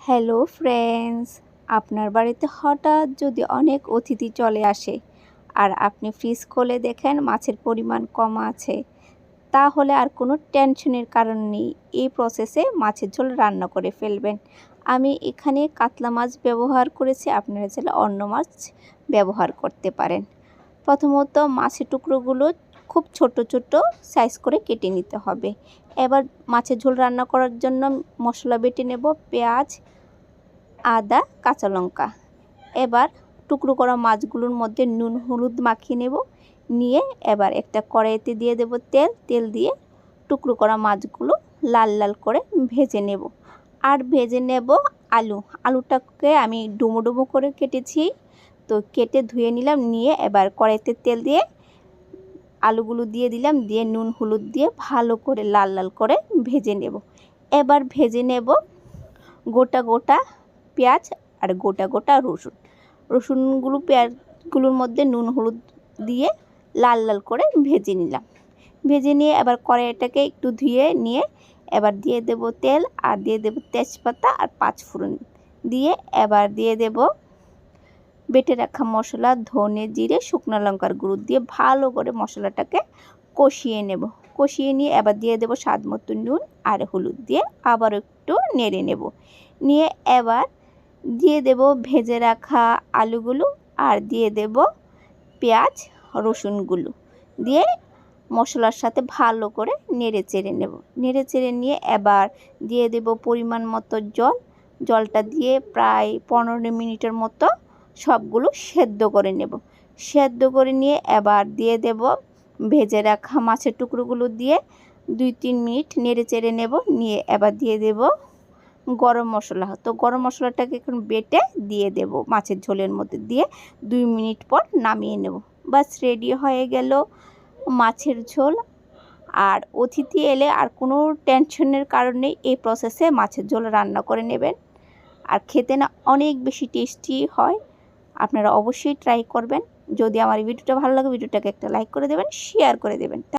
Hello friends, আপনার বাড়িতে হঠাৎ যদি অনেক অতিথি চলে আসে আর আপনি ফ্রিজ খুলে দেখেন মাছের পরিমাণ কম আছে, তাহলে আর কোনো টেনশনের কারণ নেই। এই প্রসেসে মাছের ঝোল রান্না করে ফেলবেন। আমি এখানে কাতলা মাছ ব্যবহার করেছি, আপনারা চাইলে অন্য মাছ ব্যবহার করতে পারেন। প্রথমত মাছের টুকরোগুলো খুব ছোট ছোট সাইজ করে কেটে নিতে হবে। এবার মাছের ঝোল রান্না করার জন্য মশলা বেটে নেব, পেঁয়াজ, আদা, কাঁচা লঙ্কা। এবার টুকরো করা মাছগুলোর মধ্যে নুন, হলুদ মাখিয়ে নেব। নিয়ে এবার একটা কড়াইতে দিয়ে দেব তেল। তেল দিয়ে টুকরো করা মাছগুলো লাল লাল করে ভেজে নেব। আর ভেজে নেব আলু। আলুটাকে আমি ডুমো ডুমো করে কেটেছি। তো কেটে ধুয়ে নিলাম, নিয়ে এবার কড়াইতে তেল দিয়ে আলুগুলো দিয়ে দিলাম, দিয়ে নুন, হলুদ দিয়ে ভালো করে লাল লাল করে ভেজে নেব। এবার ভেজে নেব গোটা গোটা পেঁয়াজ আর গোটা গোটা রসুন। রসুনগুলো পেঁয়াজগুলোর মধ্যে নুন, হলুদ দিয়ে লাল লাল করে ভেজে নিলাম। ভেজে নিয়ে এবার কড়াইটাকে একটু ধুয়ে নিয়ে এবার দিয়ে দেব তেল, আর দিয়ে দেব তেজপাতা আর পাঁচ পাঁচফোড়ন। দিয়ে এবার দিয়ে দেব বেটে রাখা মশলা, ধনে জিরে, শুকনো লঙ্কার গুঁড়ো দিয়ে ভালো করে মশলাটাকে কষিয়ে নেব। কষিয়ে নিয়ে এবার দিয়ে দেব স্বাদ মতো নুন আর হলুদ দিয়ে আবার একটু নেড়ে নেব। নিয়ে এবার দিয়ে দেব ভেজে রাখা আলুগুলো আর দিয়ে দেব পেঁয়াজ রসুনগুলো দিয়ে মশলার সাথে ভালো করে নেড়ে চেড়ে নেব। নেড়ে চেড়ে নিয়ে এবার দিয়ে দেব পরিমাণ মতো জল। জলটা দিয়ে প্রায় পনেরো মিনিটের মতো সবগুলো সেদ্ধ করে নেব। সেদ্ধ করে নিয়ে এবার দিয়ে দেব ভেজে রাখা মাছের টুকরোগুলো দিয়ে দুই তিন মিনিট নেড়ে চেড়ে নেব। নিয়ে এবার দিয়ে দেব গরম মশলা। তো গরম মশলাটাকে এখন বেটে দিয়ে দেব মাছের ঝোলের মধ্যে দিয়ে। দুই মিনিট পর নামিয়ে নেব। বাস রেডি হয়ে গেল মাছের ঝোল। আর অতিথি এলে আর কোনো টেনশনের কারণে এই প্রসেসে মাছের ঝোল রান্না করে নেবেন। আর খেতে না অনেক বেশি টেস্টি হয়। আপনারা অবশ্যই ট্রাই করবেন। যদি আমার ভিডিওটা ভালো লাগে, ভিডিওটাকে একটা লাইক করে দেবেন শেয়ার করে দেবেন।